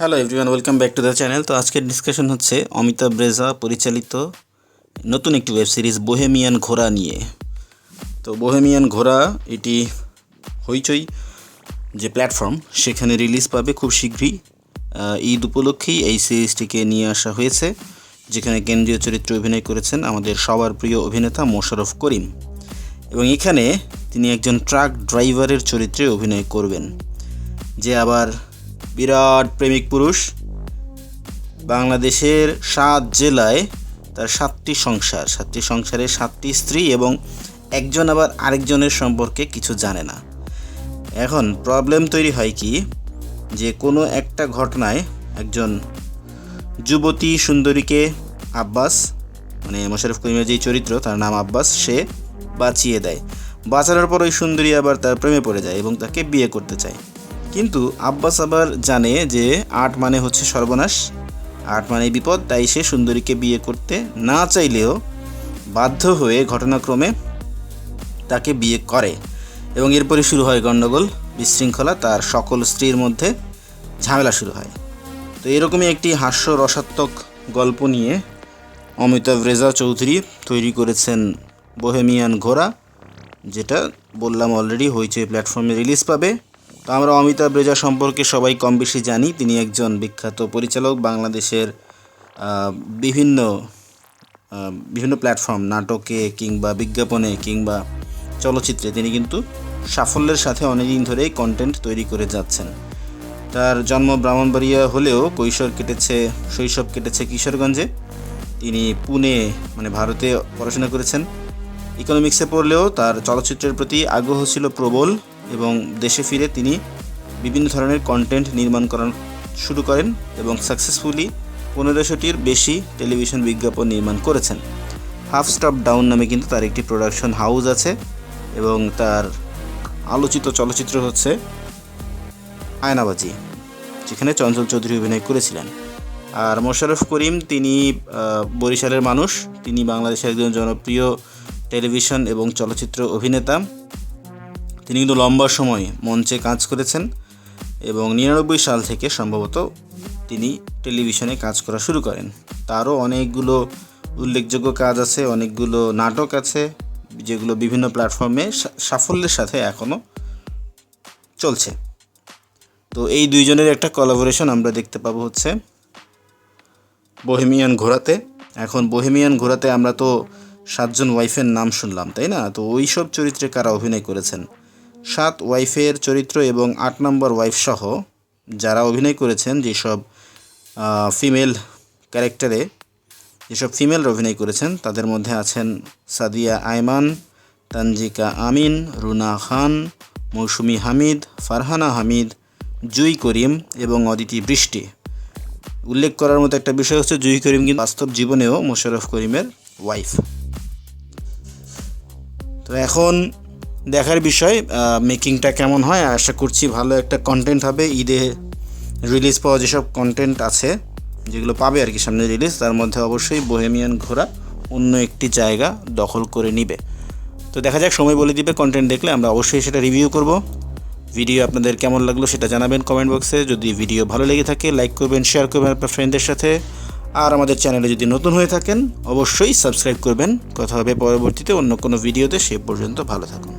Hello everyone welcome back to the channel তো আজকের discussion হচ্ছে অমিতাভ রেজা পরিচালিত নতুন একটি ওয়েব সিরিজ বোহেমিয়ান ঘোড়া নিয়ে। তো বোহেমিয়ান ঘোড়া এটি হইচই যে প্ল্যাটফর্ম সেখানে রিলিজ পাবে খুব শীঘ্রই ঈদ উপলক্ষেই এই সিরিজটিকে নিয়ে আসা হয়েছে, যেখানে কেন্দ্রীয় চরিত্রে অভিনয় করেছেন আমাদের সবার প্রিয় অভিনেতা মোশাররফ করিম। এবং এখানে তিনি একজন ট্রাক ড্রাইভারের চরিত্রে অভিনয় করবেন, যে আবার বিরাট প্রেমিক পুরুষ। বাংলাদেশের সাত জেলায় তার সাতটি সংসার। সাতটি সংসারে সাতটি স্ত্রী এবং একজন আবার আরেকজনের সম্পর্কে কিছু জানে না। এখন প্রবলেম তৈরি হয় কি? যে কোনো একটা ঘটনায় একজন যুবতী সুন্দরীকে আব্বাস মানে মোশাররফ করিমের যেই চরিত্র, তার নাম আব্বাস, সে বাঁচিয়ে দেয়। বাঁচানোর পর ওই সুন্দরী আবার তার প্রেমে পড়ে যায় এবং তাকে বিয়ে করতে চায়। কিন্তু আব্বাস আবার জানে যে আট মানে হচ্ছে সর্বনাশ। আট মানে বিপদ, তাই সে সুন্দরীকে বিয়ে করতে না চাইলেও বাধ্য হয়ে ঘটনাক্রমে তাকে বিয়ে করে এবং এরপরে শুরু হয় গণ্ডগোল, বিশৃঙ্খলা, তার সকল স্ত্রীর মধ্যে ঝামেলা শুরু হয়। তো এরকমই একটি হাস্য রসাত্মক গল্প নিয়ে অমিতাভ রেজা চৌধুরী তৈরি করেছেন বোহেমিয়ান ঘোড়া, যেটা বললাম অলরেডি হইচই প্ল্যাটফর্মে রিলিজ পাবে। তো আমরা অমিতাভ রেজা সম্পর্কে সবাই কম বেশি জানি। তিনি একজন বিখ্যাত পরিচালক বাংলাদেশের বিভিন্ন বিভিন্ন প্ল্যাটফর্ম, নাটকে কিংবা বিজ্ঞাপনে কিংবা চলচ্চিত্রে তিনি কিন্তু সাফল্যের সাথে অনেকদিন ধরেই কন্টেন্ট তৈরি করে যাচ্ছেন। তার জন্ম ব্রাহ্মণবাড়িয়া হলেও কৈশোর কেটেছে, শৈশব কেটেছে কিশোরগঞ্জে। তিনি পুনে মানে ভারতে পড়াশোনা করেছেন। ইকোনমিক্সে পড়লেও তার চলচ্চিত্রের প্রতি আগ্রহ ছিল প্রবল। এবং দেশে ফিরে তিনি বিভিন্ন ধরনের কন্টেন্ট নির্মাণ করা শুরু করেন এবং সাকসেসফুলি পনেরোশোটির বেশি টেলিভিশন বিজ্ঞাপন নির্মাণ করেছেন। হাফ স্টপ ডাউন নামে কিন্তু তার একটি প্রোডাকশন হাউস আছে এবং তার আলোচিত চলচ্চিত্র হচ্ছে আয়নাবাজি, যেখানে চঞ্চল চৌধুরী অভিনয় করেছিলেন। আর মোশাররফ করিম তিনি বরিশালের মানুষ। তিনি বাংলাদেশের একজন জনপ্রিয় টেলিভিশন এবং চলচ্চিত্র অভিনেতা। তিনি কিন্তু লম্বা সময় মঞ্চে কাজ করেছেন এবং নিরানব্বই সাল থেকে সম্ভবত তিনি টেলিভিশনে কাজ করা শুরু করেন। তারও অনেকগুলো উল্লেখযোগ্য কাজ আছে, অনেকগুলো নাটক আছে, যেগুলো বিভিন্ন প্ল্যাটফর্মে সাফল্যের সাথে এখনও চলছে। তো এই দুইজনের একটা কোলাবোরেশন আমরা দেখতে পাবো হচ্ছে বহেমিয়ান ঘোড়াতে। এখন বহেমিয়ান ঘোড়াতে আমরা তো সাতজন ওয়াইফের নাম শুনলাম, তাই না? তো ওই সব চরিত্রে কারা অভিনয় করেছেন? সাত ওয়াইফের চরিত্র এবং আট নম্বর ওয়াইফ সহ যারা অভিনয় করেছেন যেসব ফিমেল ক্যারেক্টারে যেসব ফিমেলরা অভিনয় করেছেন, তাদের মধ্যে আছেন সাদিয়া আয়মান, তানজিকা আমিন, রুনা খান, মৌসুমি হামিদ, ফারহানা হামিদ, জুই করিম এবং অদিতি বৃষ্টি। উল্লেখ করার মতো একটা বিষয় হচ্ছে জুই করিম কিন্তু বাস্তব জীবনেও মোশাররফ করিমের ওয়াইফ তো এখন দেখার বিষয় মেকিংটা কেমন হয়, আশা করছি ভালো একটা কন্টেন্ট হবে। ঈদে রিলিজ পাওয়া যেসব কন্টেন্ট আছে, যেগুলো পাবে আর কি সামনে রিলিজ তার মধ্যে অবশ্যই বোহেমিয়ান ঘোরা অন্য একটি জায়গা দখল করে নিবে। তো দেখা যাক, সময় বলে দিবে কন্টেন্ট দেখলে, আমরা অবশ্যই সেটা রিভিউ করব। ভিডিও আপনাদের কেমন লাগল সেটা জানাবেন কমেন্ট বক্সে যদি ভিডিও ভালো লেগে থাকে লাইক করবেন শেয়ার করবেন আপনার ফ্রেন্ডদের সাথে। আর আমাদের চ্যানেলে যদি নতুন হয়ে থাকেন, অবশ্যই সাবস্ক্রাইব করবেন। কথা হবে পরবর্তীতে অন্য কোনো ভিডিওতে, সে পর্যন্ত ভালো থাকুন।